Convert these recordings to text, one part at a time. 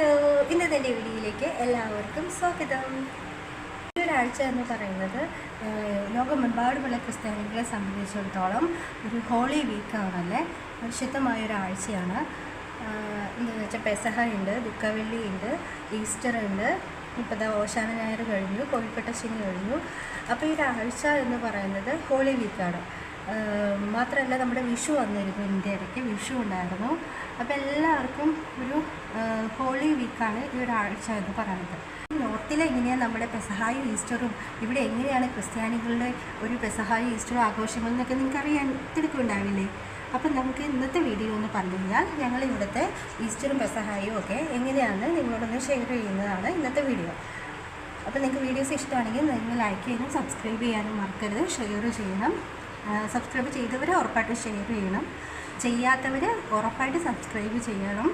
Hello ഇന്നത്തെ എന്റെ വീഡിയോയിലേക്ക് എല്ലാവർക്കും സ്വാഗതം. ഒരാഴ്ച എന്ന് പറയുന്നത് ലോകമെമ്പാടുമുള്ള ക്രിസ്ത്യാനികളെ സംബന്ധിച്ചിടത്തോളം ഒരു ഹോളി വീക്കാണല്ലേ? വിശുദ്ധമായ ഒരാഴ്ചയാണ് എന്താണെന്ന് വെച്ചാൽ പെസഹ ഉണ്ട് ദുഃഖവെള്ളി ഉണ്ട് ഈസ്റ്റർ ഉണ്ട് ഇപ്പോൾ ഓശാന ഞായർ കഴിഞ്ഞു കോഴിക്കട്ട ശനി കഴിഞ്ഞു. അപ്പോൾ ഈ ഒരാഴ്ച എന്ന് പറയുന്നത് ഹോളി വീക്കാണ്. മാത്രമല്ല നമ്മുടെ വിഷു വന്നിരുന്നു ഇടയ്ക്ക് വിഷു ഉണ്ടായിരുന്നു. അപ്പോൾ എല്ലാവർക്കും ഒരു ഹോളി വീക്കാണ് ഈ ഒരാഴ്ച എന്ന് പറയുന്നത്. നോർത്തിൽ എങ്ങനെയാണ് നമ്മുടെ പെസഹായും ഈസ്റ്ററും? ഇവിടെ എങ്ങനെയാണ് ക്രിസ്ത്യാനികളുടെ ഒരു പെസഹായും ഈസ്റ്ററും ആഘോഷങ്ങൾ എന്നൊക്കെ നിങ്ങൾക്ക് അറിയാൻ തിരക്കുണ്ടാവില്ലേ അപ്പം നമുക്ക് ഇന്നത്തെ വീഡിയോ എന്ന് പറഞ്ഞു കഴിഞ്ഞാൽ ഞങ്ങൾ ഇവിടുത്തെ ഈസ്റ്ററും പെസഹായും ഒക്കെ എങ്ങനെയാണ് നിങ്ങളോടൊന്ന് ഷെയർ ചെയ്യുന്നതാണ് ഇന്നത്തെ വീഡിയോ. അപ്പോൾ നിങ്ങൾക്ക് വീഡിയോസ് ഇഷ്ടമാണെങ്കിൽ നിങ്ങൾ ലൈക്ക് ചെയ്യാനും സബ്സ്ക്രൈബ് ചെയ്യാനും മറക്കരുത്. ഷെയർ ചെയ്യണം. സബ്സ്ക്രൈബ് ചെയ്തവർ ഉറപ്പായിട്ട് ഷെയർ ചെയ്യണം. ചെയ്യാത്തവർ ഉറപ്പായിട്ട് സബ്സ്ക്രൈബ് ചെയ്യണം.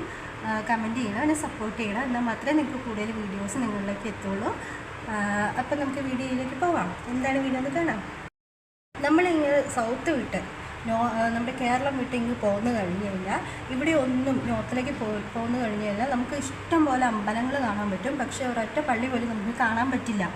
കമന്റ് ചെയ്യണം എന്നെ സപ്പോർട്ട് ചെയ്യണം. എന്നാൽ മാത്രമേ നിങ്ങൾക്ക് കൂടുതൽ വീഡിയോസ് നിങ്ങളിലേക്ക് എത്തുള്ളൂ. അപ്പം നമുക്ക് വീഡിയോയിലേക്ക് പോവാം. എന്താണ് വീഡിയോ എന്ന് കാണാം. നമ്മളിങ്ങനെ സൗത്ത് വിട്ട് നോ നമ്മുടെ കേരളം വിട്ട് ഇങ്ങ് പോന്നു കഴിഞ്ഞ് കഴിഞ്ഞാൽ ഇവിടെ ഒന്നും നോർത്തിലേക്ക് പോ പോന്നു കഴിഞ്ഞ് കഴിഞ്ഞാൽ നമുക്ക് ഇഷ്ടം പോലെ അമ്പലങ്ങൾ കാണാൻ പറ്റും. പക്ഷേ ഒരൊറ്റ പള്ളി പോലും നമുക്ക് കാണാൻ പറ്റില്ല.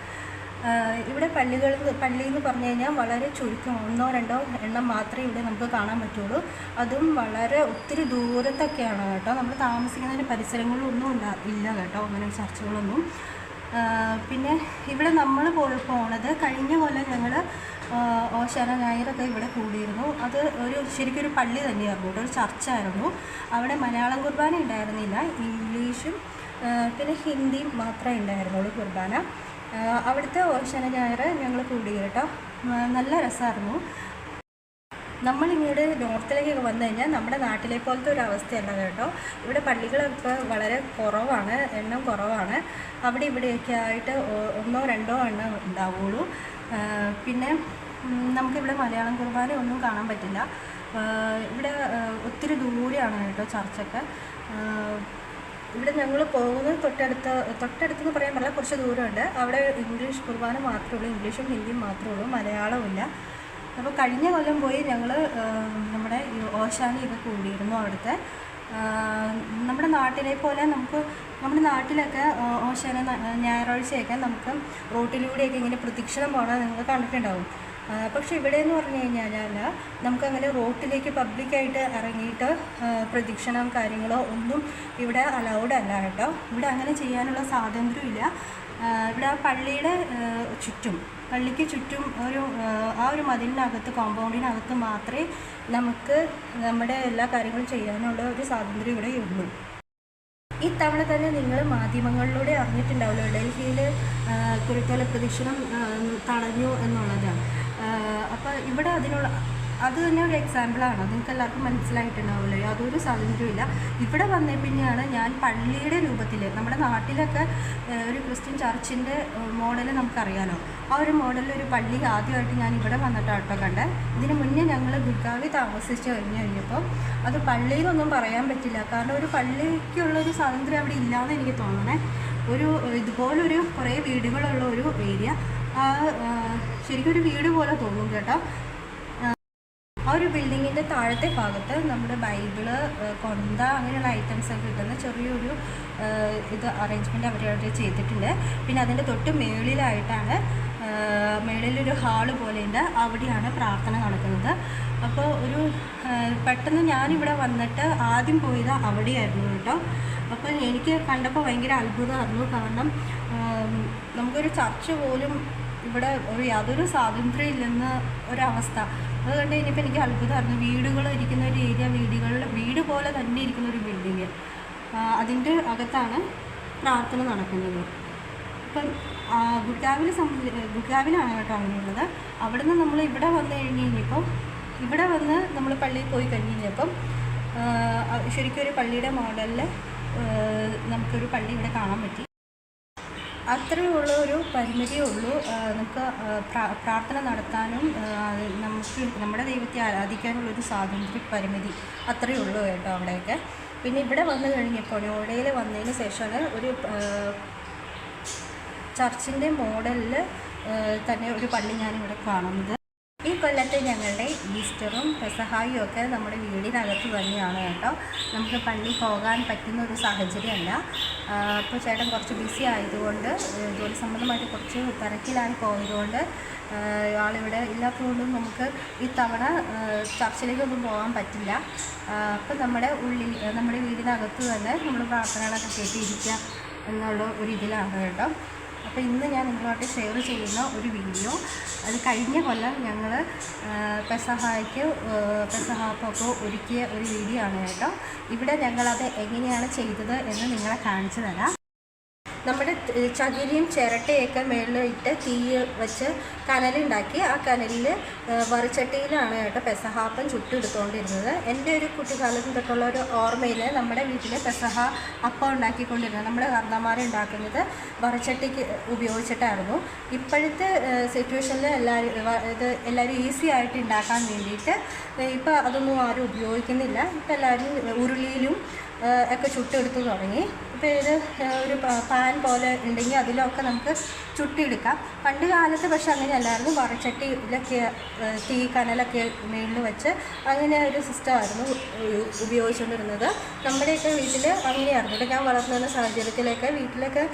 ഇവിടെ പള്ളികൾ പള്ളി എന്ന് പറഞ്ഞു കഴിഞ്ഞാൽ വളരെ ചുരുക്കം ഒന്നോ രണ്ടോ എണ്ണം മാത്രമേ ഇവിടെ നമുക്ക് കാണാൻ പറ്റുള്ളൂ. അതും വളരെ ഒത്തിരി ദൂരത്തൊക്കെയാണ് കേട്ടോ. നമ്മൾ താമസിക്കുന്നതിന്റെ പരിസരങ്ങളൊന്നും ഇല്ല ഇല്ല കേട്ടോ. അങ്ങനെ ചർച്ചകളൊന്നും. പിന്നെ ഇവിടെ നമ്മൾ പോണത് കഴിഞ്ഞ കൊല്ലം ഞങ്ങൾ ഓശാന ഞായറൊക്കെ ഇവിടെ കൂടിയിരുന്നു. അത് ഒരു ശരിക്കും ഒരു പള്ളി തന്നെയായിരുന്നു ഇവിടെ ഒരു ചർച്ചായിരുന്നു. അവിടെ മലയാളം കുർബാന ഉണ്ടായിരുന്നില്ല. ഇംഗ്ലീഷും പിന്നെ ഹിന്ദിയും മാത്രമേ ഉണ്ടായിരുന്നുള്ളൂ കുർബാന. അവിടുത്തെ ഓശാന ഞായർ ഞങ്ങൾ കൂടി കേട്ടോ. നല്ല രസമായിരുന്നു നമ്മൾ ഇങ്ങോട്ട് നോർത്തിലേക്കൊക്കെ വന്നു കഴിഞ്ഞാൽ നമ്മുടെ നാട്ടിലെ പോലത്തെ ഒരു അവസ്ഥയല്ല കേട്ടോ. ഇവിടെ പള്ളികളൊക്കെ വളരെ കുറവാണ് എണ്ണം കുറവാണ്. അവിടെ ഇവിടെയൊക്കെ ആയിട്ട് ഒന്നോ രണ്ടോ എണ്ണം ഉണ്ടാവുള്ളൂ. പിന്നെ നമുക്കിവിടെ മലയാളം കുർബാന ഒന്നും കാണാൻ പറ്റില്ല. ഇവിടെ ഒത്തിരി ദൂരെയാണ് കേട്ടോ ചർച്ചൊക്കെ. ഇവിടെ ഞങ്ങൾ പോകുന്നത് തൊട്ടടുത്ത് തൊട്ടടുത്തെന്ന് പറയാൻ പറ്റില്ല കുറച്ച് ദൂരമുണ്ട്. അവിടെ ഇംഗ്ലീഷ് കുർബാന മാത്രമേ ഉള്ളൂ ഇംഗ്ലീഷും ഹിന്ദിയും മാത്രമേ ഉള്ളൂ മലയാളമില്ല അപ്പോൾ കഴിഞ്ഞ കൊല്ലം പോയി ഞങ്ങൾ നമ്മുടെ ഓശാനിയൊക്കെ കൂടിയിരുന്നു അവിടുത്തെ. നമ്മുടെ നാട്ടിലെ പോലെ നമുക്ക് നമ്മുടെ നാട്ടിലൊക്കെ ഓശാന ഞായറാഴ്ചയൊക്കെ നമുക്ക് റോട്ടിലൂടെയൊക്കെ ഇങ്ങനെ പ്രദക്ഷിണം പോകണം നിങ്ങൾ കണ്ടിട്ടുണ്ടാവും. പക്ഷെ ഇവിടെ എന്ന് പറഞ്ഞു കഴിഞ്ഞാൽ നമുക്കങ്ങനെ റോട്ടിലേക്ക് പബ്ലിക്കായിട്ട് ഇറങ്ങിയിട്ട് പ്രദക്ഷിണം കാര്യങ്ങളോ ഒന്നും ഇവിടെ അലൗഡ് അല്ല കേട്ടോ. ഇവിടെ അങ്ങനെ ചെയ്യാനുള്ള സ്വാതന്ത്ര്യമില്ല ഇവിടെ പള്ളിയുടെ ചുറ്റും പള്ളിക്ക് ചുറ്റും ഒരു ആ ഒരു മതിലിനകത്ത് കോമ്പൗണ്ടിനകത്ത് മാത്രമേ നമുക്ക് നമ്മുടെ എല്ലാ കാര്യങ്ങളും ചെയ്യാനുള്ള ഒരു സ്വാതന്ത്ര്യം ഇവിടെ ഉള്ളൂ. ഇത്തവണ തന്നെ നിങ്ങൾ മാധ്യമങ്ങളിലൂടെ അറിഞ്ഞിട്ടുണ്ടാവുമല്ലോ. ഡൽഹിയിൽ കുരുത്തോല പ്രദക്ഷിണം തടഞ്ഞു എന്നുള്ളത് അപ്പോൾ ഇവിടെ അതിനുള്ള അത് തന്നെ ഒരു എക്സാമ്പിളാണ് നിങ്ങൾക്ക് എല്ലാവർക്കും മനസ്സിലായിട്ടുണ്ടാവില്ലേ അതൊരു സ്വാതന്ത്ര്യമില്ല ഇവിടെ വന്നേ പിന്നെയാണ് ഞാൻ പള്ളിയുടെ രൂപത്തിൽ നമ്മുടെ നാട്ടിലൊക്കെ ഒരു ക്രിസ്ത്യൻ ചർച്ചിന്റെ മോഡൽ നമുക്കറിയാലോ. ആ ഒരു മോഡലിൽ ഒരു പള്ളി ആദ്യമായിട്ട് ഞാൻ ഇവിടെ വന്നിട്ടാണ് കേട്ടോ കണ്ടത് ഇതിന് മുന്നേ ഞങ്ങൾ ഗുഗാവി താമസിച്ച് കഴിഞ്ഞ് കഴിഞ്ഞപ്പോൾ അത് പള്ളിയിലൊന്നും പറയാൻ പറ്റില്ല. കാരണം ഒരു പള്ളിക്കുള്ളൊരു സ്വാതന്ത്ര്യം അവിടെ ഇല്ലാന്ന് എനിക്ക് തോന്നണേ. ഒരു ഇതുപോലൊരു കുറേ വീടുകളുള്ള ഒരു ഏരിയ. ശരിക്കും ഒരു വീട് പോലെ തോന്നും കേട്ടോ. ആ ഒരു ബിൽഡിങ്ങിന്റെ താഴത്തെ ഭാഗത്ത് നമ്മുടെ ബൈബിൾ കൊന്ത അങ്ങനെയുള്ള ഐറ്റംസ് ഒക്കെ കിട്ടുന്ന ചെറിയൊരു ഇത് അറേഞ്ച്മെന്റ് അവർ അവിടെ ചെയ്തിട്ടുണ്ട്. പിന്നെ അതിന്റെ തൊട്ട് മേളിലായിട്ടാണ് മേളിലൊരു ഹാൾ പോലെയുണ്ട്. അവിടെയാണ് പ്രാർത്ഥന നടക്കുന്നത്. അപ്പോൾ ഒരു പെട്ടെന്ന് ഞാനിവിടെ വന്നിട്ട് ആദ്യം പോയത് അവിടെയായിരുന്നു കേട്ടോ. അപ്പം എനിക്ക് കണ്ടപ്പോൾ ഭയങ്കര അത്ഭുതമായിരുന്നു. കാരണം നമുക്കൊരു ചർച്ച പോലും ഇവിടെ ഒരു യാതൊരു സ്വാതന്ത്ര്യം ഇല്ലെന്ന ഒരവസ്ഥ അതുകൊണ്ട് ഇനിയിപ്പോൾ എനിക്ക് അത്ഭുതമായിരുന്നു. വീടുകൾ ഇരിക്കുന്ന ഒരു ഏരിയ വീടുകളിൽ വീട് പോലെ തന്നെ ഇരിക്കുന്ന ഒരു ബിൽഡിങ് അതിന്റെ അകത്താണ് പ്രാർത്ഥന നടക്കുന്നത്. ഇപ്പം ഗുഡ്ഗാവിൽ സംബന്ധി ഗുഡ്ഗാവിലാണ് കേട്ടോ അങ്ങനെയുള്ളത് അവിടെ നിന്ന് നമ്മൾ ഇവിടെ വന്നു കഴിഞ്ഞ് കഴിഞ്ഞപ്പം ഇവിടെ വന്ന് നമ്മൾ പള്ളിയിൽ പോയി കഴിഞ്ഞ് കഴിഞ്ഞപ്പം ശരിക്കും ഒരു പള്ളിയുടെ മോഡലിൽ നമുക്കൊരു പള്ളി ഇവിടെ കാണാൻ പറ്റി. അത്രയേ ഉള്ളൂ ഒരു പരിമിതിയേ ഉള്ളൂ. നമുക്ക് പ്രാ- പ്രാർത്ഥന നടത്താനും നമുക്ക് നമ്മുടെ ദൈവത്തെ ആരാധിക്കാനുള്ള ഒരു സ്വാതന്ത്ര്യ പരിമിതി അത്രയേ ഉള്ളൂ കേട്ടോ അവിടെയൊക്കെ. പിന്നെ ഇവിടെ വന്നു കഴിഞ്ഞപ്പോൾ നോഡയിൽ വന്നതിന് ശേഷമാണ് ഒരു ചർച്ചിന്റെ മോഡലിൽ തന്നെ ഒരു പള്ളി ഞാനിവിടെ കാണുന്നത്. ഈ കൊല്ലത്തെ ഞങ്ങളുടെ ഈസ്റ്ററും പെസഹായും ഒക്കെ നമ്മുടെ വീടിനകത്ത് തന്നെയാണ് കേട്ടോ. നമുക്ക് പള്ളി പോകാൻ പറ്റുന്ന ഒരു സാഹചര്യമല്ല. അപ്പോൾ ചേട്ടൻ കുറച്ച് ബിസി ആയതുകൊണ്ട് ജോലി സംബന്ധമായിട്ട് കുറച്ച് തിരക്കിലായി പോയതുകൊണ്ട് ആളിവിടെ ഇല്ലാത്തതുകൊണ്ടും നമുക്ക് ഈ തവണ ചർച്ചിലേക്കൊന്നും പോകാൻ പറ്റില്ല. അപ്പോൾ നമ്മുടെ ഉള്ളിൽ നമ്മുടെ വീടിനകത്ത് തന്നെ നമ്മൾ പ്രാർത്ഥനകളൊക്കെ കേട്ടിരിക്കുക എന്നുള്ള ഒരു ഇതിലാണ് കേട്ടോ. അപ്പോൾ ഇന്ന് ഞാൻ നിങ്ങളുമായിട്ട് ഷെയർ ചെയ്യുന്ന ഒരു വീഡിയോ അത് കഴിഞ്ഞ കൊല്ലം ഞങ്ങൾ പെസഹായ്ക്ക് പെസഹാപ്പൊക്കെ ഒരുക്കിയ ഒരു വീഡിയോ ആണ് കേട്ടോ. ഇവിടെ ഞങ്ങളത് എങ്ങനെയാണ് ചെയ്തത് എന്ന് നിങ്ങളെ കാണിച്ചു തരാം. നമ്മുടെ ചകിരിയും ചിരട്ടയൊക്കെ മേളിലിട്ട് തീ വെച്ച് കനലുണ്ടാക്കി. ആ കനലിൽ വറുചട്ടിയിലാണ് കേട്ടോ പെസഹാപ്പം ചുട്ടെടുത്തുകൊണ്ടിരുന്നത് എന്റെ ഒരു കുട്ടിക്കാലത്ത് തൊട്ടുള്ള ഒരു ഓർമ്മയിൽ നമ്മുടെ വീട്ടിൽ പെസഹ അപ്പം ഉണ്ടാക്കിക്കൊണ്ടിരുന്നത്. നമ്മുടെ കർണമാരുണ്ടാക്കുന്നത് വറുചട്ടിക്ക് ഉപയോഗിച്ചിട്ടായിരുന്നു. ഇപ്പോഴത്തെ സിറ്റുവേഷനിൽ എല്ലാവരും ഇത് എല്ലാവരും ഈസി ആയിട്ട് ഉണ്ടാക്കാൻ വേണ്ടിയിട്ട് ഇപ്പോൾ അതൊന്നും ആരും ഉപയോഗിക്കുന്നില്ല. ഇപ്പം എല്ലാവരും ഉരുളിയിലും ഒക്കെ ചുട്ടെടുത്ത് തുടങ്ങി. ഇപ്പോൾ ഒരു പാൻ പോലെ ഉണ്ടെങ്കിൽ അതിലൊക്കെ നമുക്ക് ചുട്ടിയെടുക്കാം. പണ്ട് കാലത്ത് പക്ഷെ അങ്ങനെയല്ലായിരുന്നു. വറച്ചട്ടിയിലൊക്കെ തീ കനലൊക്കെ മേളിൽ വെച്ച് അങ്ങനെ ഒരു സിസ്റ്റമായിരുന്നു ഉപയോഗിച്ചുകൊണ്ടിരുന്നത്. നമ്മുടെയൊക്കെ വീട്ടിൽ അങ്ങനെയായിരുന്നു. ഇവിടെ ഞാൻ വളർന്നു സാഹചര്യത്തിലൊക്കെ വീട്ടിലൊക്കെ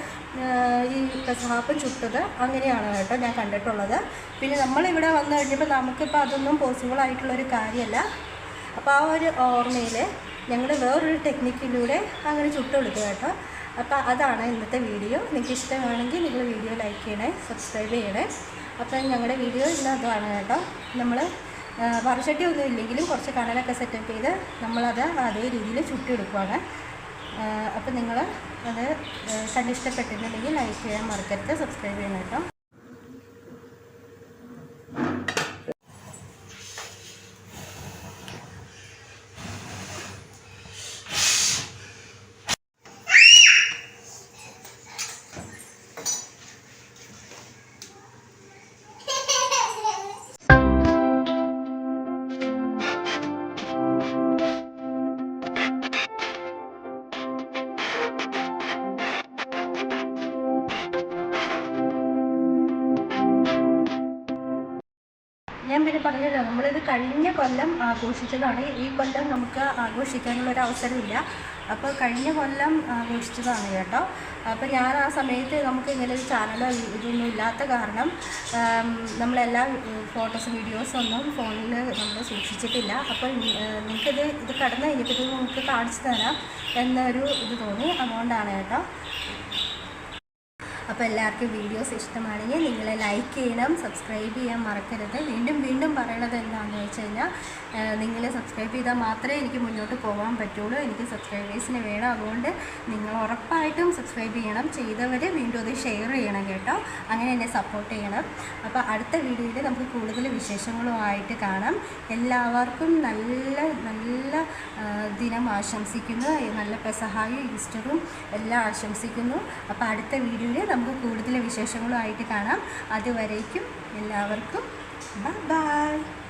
ഈ കസാപ്പ് ചുട്ടത് അങ്ങനെയാണ് കേട്ടോ ഞാൻ കണ്ടിട്ടുള്ളത്. പിന്നെ നമ്മളിവിടെ വന്നു കഴിഞ്ഞപ്പോൾ നമുക്കിപ്പോൾ അതൊന്നും പോസിബിൾ ആയിട്ടുള്ളൊരു കാര്യമല്ല. അപ്പോൾ ആ ഒരു ഓർമ്മയിൽ ഞങ്ങൾ വേറൊരു ടെക്നിക്കിലൂടെ അങ്ങനെ ചുട്ടുകൊടുക്കുക കേട്ടോ. അപ്പോൾ അതാണ് ഇന്നത്തെ വീഡിയോ. നിങ്ങൾക്ക് ഇഷ്ടമാണെങ്കിൽ നിങ്ങൾ വീഡിയോ ലൈക്ക് ചെയ്യണേ സബ്സ്ക്രൈബ് ചെയ്യണേ. അപ്പം ഞങ്ങളുടെ വീഡിയോ ഇന്ന് അതാണ് കേട്ടോ. നമ്മൾ വറച്ചട്ടി ഒന്നും ഇല്ലെങ്കിലും കുറച്ച് കണലൊക്കെ സെറ്റപ്പ് ചെയ്ത് നമ്മളത് അതേ രീതിയിൽ ചുട്ടിയെടുക്കുവാണ്. അപ്പം നിങ്ങൾ അത് കണ്ടിഷ്ടപ്പെട്ടിട്ടുണ്ടെങ്കിൽ ലൈക്ക് ചെയ്യാൻ മറക്കരുത് സബ്സ്ക്രൈബ് ചെയ്യണം കേട്ടോ. ഞാൻ പിന്നെ പറഞ്ഞല്ലോ നമ്മളിത് കഴിഞ്ഞ കൊല്ലം ആഘോഷിച്ചതാണ്. ഈ കൊല്ലം നമുക്ക് ആഘോഷിക്കാനുള്ള ഒരു അവസരമില്ല. അപ്പോൾ കഴിഞ്ഞ കൊല്ലം ആഘോഷിച്ചതാണ് കേട്ടോ. അപ്പോൾ ഞാൻ ആ സമയത്ത് നമുക്ക് ഇങ്ങനെ ഒരു ചാനലോ ഇതൊന്നും ഇല്ലാത്ത കാരണം നമ്മളെല്ലാ ഫോട്ടോസും വീഡിയോസും ഒന്നും ഫോണിൽ നമ്മൾ സൂക്ഷിച്ചിട്ടില്ല. അപ്പോൾ നിങ്ങൾക്കിത് ഇത് കടന്നു കഴിഞ്ഞപ്പോൾ നമുക്ക് കാണിച്ചു തരാം എന്നൊരു ഇത് തോന്നി. അതുകൊണ്ടാണ് കേട്ടോ. അപ്പോൾ എല്ലാവർക്കും വീഡിയോസ് ഇഷ്ടമാണെങ്കിൽ നിങ്ങൾ ലൈക്ക് ചെയ്യണം സബ്സ്ക്രൈബ് ചെയ്യാൻ മറക്കരുത്. വീണ്ടും വീണ്ടും പറയണത് എന്താണെന്ന് വെച്ച് കഴിഞ്ഞാൽ നിങ്ങൾ സബ്സ്ക്രൈബ് ചെയ്താൽ മാത്രമേ എനിക്ക് മുന്നോട്ട് പോകാൻ പറ്റുള്ളൂ. എനിക്ക് സബ്സ്ക്രൈബേഴ്സിന് വേണം. അതുകൊണ്ട് നിങ്ങൾ ഉറപ്പായിട്ടും സബ്സ്ക്രൈബ് ചെയ്യണം. ചെയ്തവർ വീണ്ടും അത് ഷെയർ ചെയ്യണം കേട്ടോ. അങ്ങനെ എന്നെ സപ്പോർട്ട് ചെയ്യണം. അപ്പോൾ അടുത്ത വീഡിയോയിൽ നമുക്ക് കൂടുതൽ വിശേഷങ്ങളുമായിട്ട് കാണാം. എല്ലാവർക്കും നല്ല നല്ല ദിനം ആശംസിക്കുന്നു. നല്ല പെസഹായും ഈസ്റ്ററും എല്ലാം ആശംസിക്കുന്നു. അപ്പോൾ അടുത്ത വീഡിയോയിൽ നമുക്ക് കൂടുതൽ വിശേഷങ്ങളുമായിട്ട് കാണാം. അതുവരേക്കും എല്ലാവർക്കും ബൈ ബൈ.